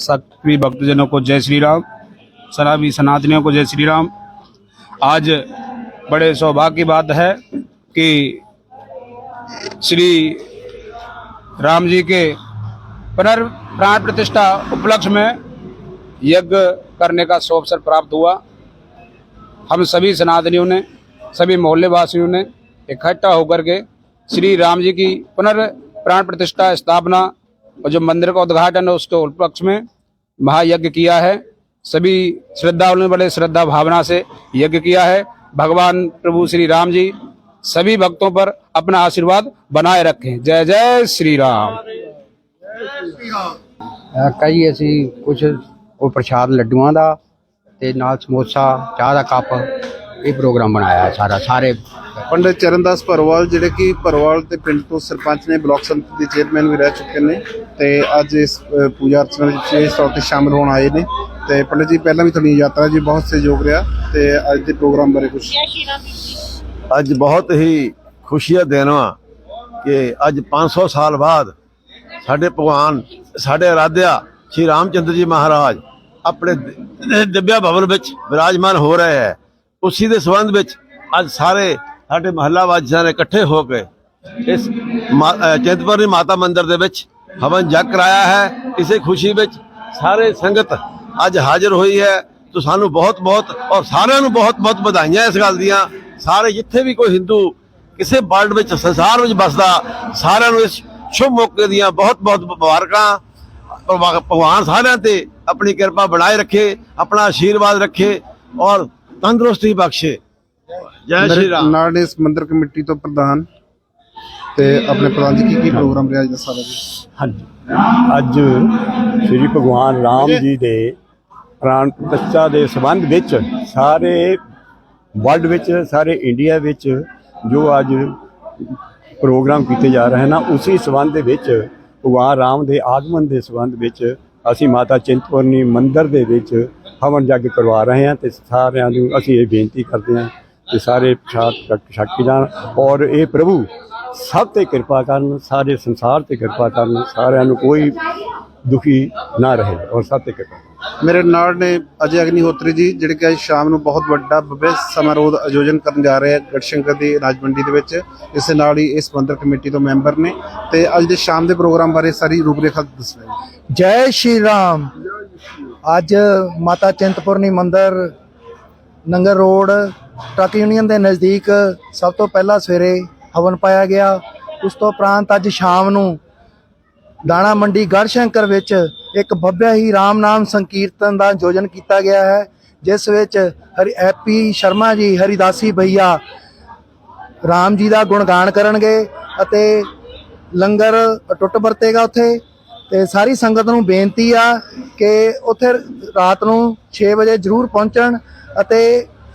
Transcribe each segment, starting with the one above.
सभी भक्तजनों को जय श्री राम सनातनी सनातनियों को जय श्री राम आज बड़े सौभाग्य की बात है कि श्री राम जी के पुनर् प्राण प्रतिष्ठा उपलक्ष्य में यज्ञ करने का अवसर प्राप्त हुआ। हम सभी सनातनियों ने, सभी मोहल्ले वासियों ने इकट्ठा होकर के श्री राम जी की पुनर्प्राण प्रतिष्ठा स्थापना और जो मंदिर का उद्घाटन है उसके उपलक्ष्य में महायज्ञ किया है सभी श्रद्धालुओं ने बड़े श्रद्धा भावना से यज्ञ किया है भगवान प्रभु श्री राम जी सभी भक्तों पर अपना आशीर्वाद बनाए रखें जय जय श्री राम ਅਹ ਕਈ ਅਸੀਂ ਕੁਝ ਉਹ ਪ੍ਰਸ਼ਾਦ ਲੱਡੂਆਂ ਦਾ ਤੇ ਨਾਲ ਸਮੋਸਾ ਚਾਹ ਦਾ ਕੱਪ ਇਹ ਪ੍ਰੋਗਰਾਮ ਬਣਾਇਆ ਹੈ ਸਾਰਾ ਸਾਰੇ ਪੰਡਿਤ ਚਰਨਦਾਸ ਭਰਵਾਲ ਜਿਹੜੇ ਕਿ ਭਰਵਾਲ ਤੇ ਪਿੰਡ ਤੋਂ ਸਰਪੰਚ ਨੇ ਬਲਾਕ ਸੰਮਤੀ ਦੇ ਚੇਅਰਮੈਨ ਵੀ ਰਹਿ ਚੁੱਕੇ ਨੇ ਤੇ ਅੱਜ ਇਸ ਪੂਜਾ ਅਰਚਨਾ ਵਿੱਚ ਇਸ ਤੌਰ ਤੇ ਸ਼ਾਮਲ ਹੋਣ ਆਏ ਨੇ ਤੇ ਪੰਡਿਤ ਜੀ ਪਹਿਲਾਂ ਵੀ ਤੁਹਾਡੀ ਯਾਤਰਾ ਜੀ ਬਹੁਤ ਸਹਿਯੋਗ ਰਿਹਾ ਤੇ ਅੱਜ ਦੇ ਪ੍ਰੋਗਰਾਮ ਬਾਰੇ ਕੁਝ ਅੱਜ ਬਹੁਤ ਹੀ ਖੁਸ਼ੀ ਦਾ ਦਿਨ ਵਾ ਕਿ ਅੱਜ 500 ਸਾਲ ਬਾਅਦ ਸਾਡੇ ਭਗਵਾਨ ਸਾਡੇ ਆਰਾਧਿਆ ਸ਼੍ਰੀ ਰਾਮਚੰਦਰ ਜੀ ਮਹਾਰਾਜ ਆਪਣੇ ਦਿਵਿਆ ਭਵਨ ਵਿੱਚ ਵਿਰਾਜਮਾਨ ਹੋ ਰਹੇ ਹੈ। ਉਸੇ ਦੇ ਸੰਬੰਧ ਵਿੱਚ ਅੱਜ ਸਾਰੇ ਸਾਡੇ ਮਹੱਲਾ ਵਾਸੀਆਂ ਨੇ ਇਕੱਠੇ ਹੋ ਕੇ ਇਸ ਮਾ- ਮਾਤਾ ਮੰਦਿਰ ਦੇ ਵਿੱਚ ਹਵਨ ਜਗ ਕਰਾਇਆ ਹੈ। ਇਸੇ ਖੁਸ਼ੀ ਵਿੱਚ ਸਾਰੇ ਸੰਗਤ ਅੱਜ ਹਾਜ਼ਰ ਹੋਈ ਹੈ। ਤਾਂ ਸਾਨੂੰ ਬਹੁਤ ਬਹੁਤ ਔਰ ਸਾਰਿਆਂ ਨੂੰ ਬਹੁਤ ਬਹੁਤ ਵਧਾਈਆਂ ਇਸ ਗੱਲ ਦੀਆਂ। ਸਾਰੇ ਜਿੱਥੇ ਵੀ ਕੋਈ ਹਿੰਦੂ ਕਿਸੇ ਵਰਲਡ ਵਿੱਚ, ਸੰਸਾਰ ਵਿੱਚ ਵੱਸਦਾ, ਸਾਰਿਆਂ ਨੂੰ ਇਸ ਸ਼ੁਭ ਮੌਕੇ ਦੀਆਂ ਬਹੁਤ ਬਹੁਤ ਮੁਬਾਰਕਾਂ। ਭਗਵਾ- ਭਗਵਾਨ ਸਾਰਿਆਂ ਤੇ ਆਪਣੀ ਕਿਰਪਾ ਬਣਾਏ ਰੱਖੇ, ਆਪਣਾ ਆਸ਼ੀਰਵਾਦ ਰੱਖੇ ਔਰ ਤੰਦਰੁਸਤੀ ਬਖਸ਼ੇ। ਜੈ ਸ਼੍ਰੀ ਰਾਮ। ਨਾਲ ਇਸ ਮੰਦਿਰ ਕਮੇਟੀ ਤੋਂ ਪ੍ਰਧਾਨ ਤੇ ਆਪਣੇ ਪ੍ਰਧਾਨ ਜੀ ਕੀ ਕੀ ਪ੍ਰੋਗਰਾਮ ਰਿਹਾ ਅੱਜ ਦਾ ਸਾਰਾ ਜੀ ਹਾਂਜੀ। ਅੱਜ ਸ੍ਰੀ ਭਗਵਾਨ ਰਾਮ ਜੀ ਦੇ ਪ੍ਰਾਣ ਪ੍ਰਤਿਸ਼ਠਾ ਦੇ ਸੰਬੰਧ ਵਿੱਚ ਸਾਰੇ ਵਰਲਡ ਵਿੱਚ ਸਾਰੇ ਇੰਡੀਆ ਵਿੱਚ ਜੋ ਅੱਜ ਪ੍ਰੋਗਰਾਮ ਕੀਤੇ ਜਾ ਰਹੇ ਹਨ ਉਸੇ ਸੰਬੰਧ ਦੇ ਵਿੱਚ ਭਗਵਾਨ ਰਾਮ ਦੇ ਆਗਮਨ ਦੇ ਸੰਬੰਧ ਵਿੱਚ ਅਸੀਂ ਮਾਤਾ ਚਿੰਤਪੁਰਨੀ ਮੰਦਿਰ ਦੇ ਵਿੱਚ ਹਵਨ ਜਗ ਕਰਵਾ ਰਹੇ ਹਾਂ ਤੇ ਸਾਰਿਆਂ ਨੂੰ ਅਸੀਂ ਇਹ ਬੇਨਤੀ ਕਰਦੇ ਹਾਂ ਕਿ ਸਾਰੇ ਪ੍ਰਸ਼ਾਦ ਛਕ- ਜਾਣ ਔਰ ਇਹ ਪ੍ਰਭੂ ਸਭ ਤੇ ਕਿਰਪਾ ਕਰਨ ਸਾਰੇ ਸੰਸਾਰ ਤੇ ਕਿਰਪਾ ਕਰਨ ਸਾਰਿਆਂ ਨੂੰ ਕੋਈ ਦੁਖੀ ਨਾ ਰਹੇ ਔਰ ਸਭ ਤੇ ਕਿਰਪਾ ਕਰਨ। ਮੇਰੇ ਨਾਲ ਨੇ ਅਜੇ ਅਗਨੀਹੋਤਰੀ ਜੀ ਜਿਹੜੇ ਕਿ ਅੱਜ ਸ਼ਾਮ ਨੂੰ ਬਹੁਤ ਵੱਡਾ ਭव्य ਸਮਾਰੋਹ ਦਾ ਆਯੋਜਨ ਕਰਨ ਜਾ ਰਹੇ ਹੈ ਗੜਸ਼ੰਕਰ ਦੀ ਰਾਜ ਮੰਡੀ ਦੇ ਵਿੱਚ। ਇਸ ਦੇ ਨਾਲ ਹੀ ਇਸ ਮੰਦਿਰ ਕਮੇਟੀ ਤੋਂ ਮੈਂਬਰ ਨੇ ਤੇ ਅੱਜ ਦੇ ਸ਼ਾਮ ਦੇ ਪ੍ਰੋਗਰਾਮ ਬਾਰੇ ਸਾਰੀ ਰੂਪਰੇਖਾ ਦੱਸਣਾ ਜੈ ਸ਼੍ਰੀ ਰਾਮ। ਅੱਜ ਮਾਤਾ ਚਿੰਤਪੁਰਨੀ ਮੰਦਿਰ ਨੰਗਰ ਰੋਡ ਟਰੱਕ ਯੂਨੀਅਨ ਦੇ ਨਜ਼ਦੀਕ ਸਭ ਤੋਂ ਪਹਿਲਾਂ ਸਵੇਰੇ ਹਵਨ ਪਾਇਆ ਗਿਆ। ਉਸ ਤੋਂ ਉਪਰੰਤ ਅੱਜ ਸ਼ਾਮ ਨੂੰ ਦਾਣਾ ਮੰਡੀ ਗੜਸ਼ੰਕਰ ਵਿੱਚ ਇੱਕ ਭव्य ਹੀ ਰਾਮ ਨਾਮ ਸੰਕੀਰਤਨ ਦਾ ਆਯੋਜਨ ਕੀਤਾ ਗਿਆ ਹੈ, ਜਿਸ ਵਿੱਚ ਹਰੀ ਐਪੀ ਸ਼ਰਮਾ ਜੀ, ਹਰੀਦਾਸੀ ਭਈਆ ਰਾਮ ਜੀ ਦਾ ਗੁਣਗਾਨ ਕਰਨਗੇ ਅਤੇ ਲੰਗਰ ਟੁੱਟ ਵਰਤੇਗਾ ਉੱਥੇ। ਤੇ ਸਾਰੀ ਸੰਗਤ ਨੂੰ ਬੇਨਤੀ ਆ ਕਿ ਉੱਥੇ ਰਾਤ ਨੂੰ 6 ਵਜੇ ਜ਼ਰੂਰ ਪਹੁੰਚਣ ਅਤੇ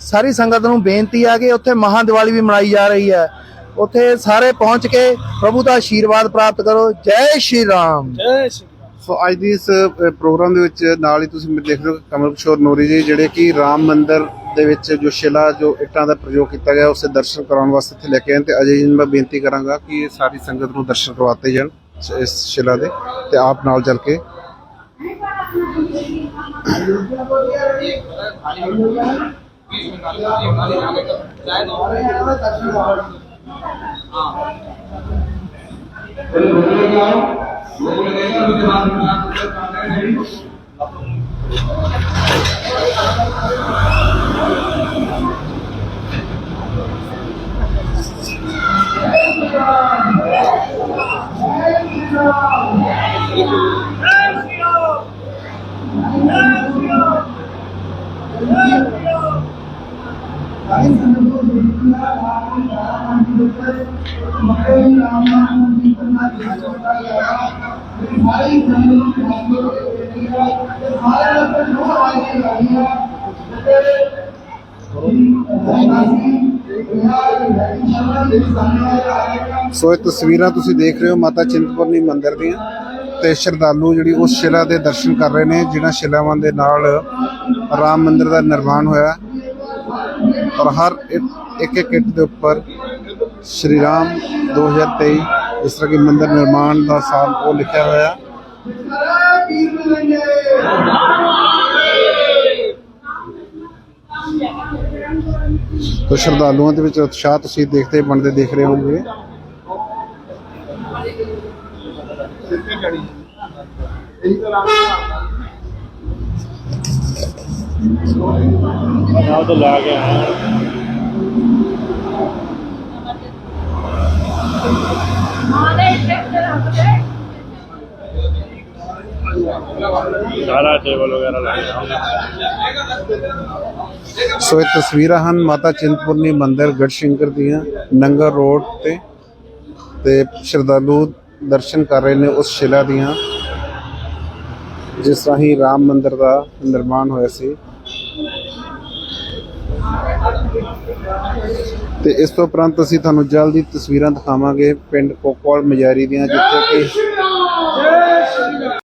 ਸਾਰੀ ਸੰਗਤ ਨੂੰ ਬੇਨਤੀ ਆ ਕਿ ਉੱਥੇ ਮਹਾ ਦੀਵਾਲੀ ਵੀ ਮਨਾਈ ਜਾ ਰਹੀ ਹੈ। ਉੱਥੇ ਸਾਰੇ ਪਹੁੰਚ ਕੇ ਪ੍ਰਭੂ ਦਾ ਆਸ਼ੀਰਵਾਦ ਪ੍ਰਾਪਤ ਕਰੋ। ਜੈ ਸ਼੍ਰੀ ਰਾਮ। ਸੋ ਅੱਜ ਦੀ ਇਸ ਪ੍ਰੋਗਰਾਮ ਦੇ ਵਿੱਚ ਨਾਲ ਹੀ ਤੁਸੀਂ ਦੇਖ ਰਹੇ ਹੋ ਕਮਲ ਕਿਸ਼ੋਰ ਨੂਰੀ ਜੀ ਜਿਹੜੇ ਕਿ ਰਾਮ ਮੰਦਿਰ ਦੇ ਵਿੱਚ ਜੋ ਸ਼ਿਲਾ ਜੋ ਇੱਟਾਂ ਦਾ ਪ੍ਰਯੋਗ ਕੀਤਾ ਗਿਆ ਉਸੇ ਦਰਸ਼ਨ ਕਰਾਉਣ ਵਾਸਤੇ ਇੱਥੇ ਲੈ ਕੇ ਆਏ ਤੇ ਅਜੇ ਜੀ ਮੈਂ ਬੇਨਤੀ ਕਰਾਂਗਾ ਕਿ ਇਹ ਸਾਰੀ ਸੰਗਤ ਨੂੰ ਦਰਸ਼ਨ ਕਰਵਾਤੇ ਜਾਣ ਇਸ ਸ਼ਿਲਾ ਦੇ ਤੇ ਆਪ ਨਾਲ ਚੱਲ ਕੇ। Let's go! Let's go! ਸੋ ਇਹ ਤਸਵੀਰਾਂ ਤੁਸੀਂ ਦੇਖ ਰਹੇ ਹੋ ਮਾਤਾ ਚਿੰਤਪੁਰਨੀ ਮੰਦਿਰ ਦੀਆਂ ਤੇ ਸ਼ਰਧਾਲੂ ਜਿਹੜੀ ਉਸ ਸ਼ਿਲਾ ਦੇ ਦਰਸ਼ਨ ਕਰ ਰਹੇ ਨੇ, ਜਿਨ੍ਹਾਂ ਸ਼ਿਲਾਵਾਂ ਦੇ ਨਾਲ ਰਾਮ ਮੰਦਿਰ ਦਾ ਨਿਰਮਾਣ ਹੋਇਆ। ਔਰ ਹਰ ਇੱਕ ਇੱਕ ਇੱਟ ਦੇ ਉੱਪਰ ਸ਼੍ਰੀ ਰਾਮ 2023 ਜਿਸ ਤਰ੍ਹਾਂ ਕਿ ਮੰਦਿਰ ਨਿਰਮਾਣ ਦਾ ਸਾਲ ਉਹ ਲਿਖਿਆ ਹੋਇਆ। ਤੋ ਸ਼ਰਧਾਲੂਆਂ ਦੇ ਵਿੱਚ ਉਤਸ਼ਾਹ ਤੁਸੀਂ ਦੇਖਦੇ ਬਣਦੇ ਦੇਖ ਰਹੇ ਹੋਗੇ ਨਾ ਤਾਂ ਲਾ ਗਿਆ ਸੋ ਇਹ ਤਸਵੀਰਾਂ ਹਨ ਮਾਤਾ ਚਿੰਤਪੁਰਨੀ ਮੰਦਿਰ ਗੜਸ਼ੰਕਰ ਦੀਆਂ ਨੰਗਰ ਰੋਡ ਤੇ। ਤੇ ਸ਼ਰਧਾਲੂ ਦਰਸ਼ਨ ਕਰ ਰਹੇ ਨੇ ਉਸ ਸ਼ਿਲਾ ਦੀਆਂ, ਜਿਸ ਰਾਹੀਂ ਰਾਮ ਮੰਦਿਰ ਦਾ ਨਿਰਮਾਣ ਹੋਇਆ ਸੀ। ਤੇ ਇਸ ਤੋਂ ਉਪਰੰਤ ਅਸੀਂ ਤੁਹਾਨੂੰ ਜਲਦੀ ਤਸਵੀਰਾਂ ਦਿਖਾਵਾਂਗੇ ਪਿੰਡ ਕੋਕਵਾਲ ਮਜਾਰੀ ਦੀਆਂ, ਜਿੱਥੇ ਕਿ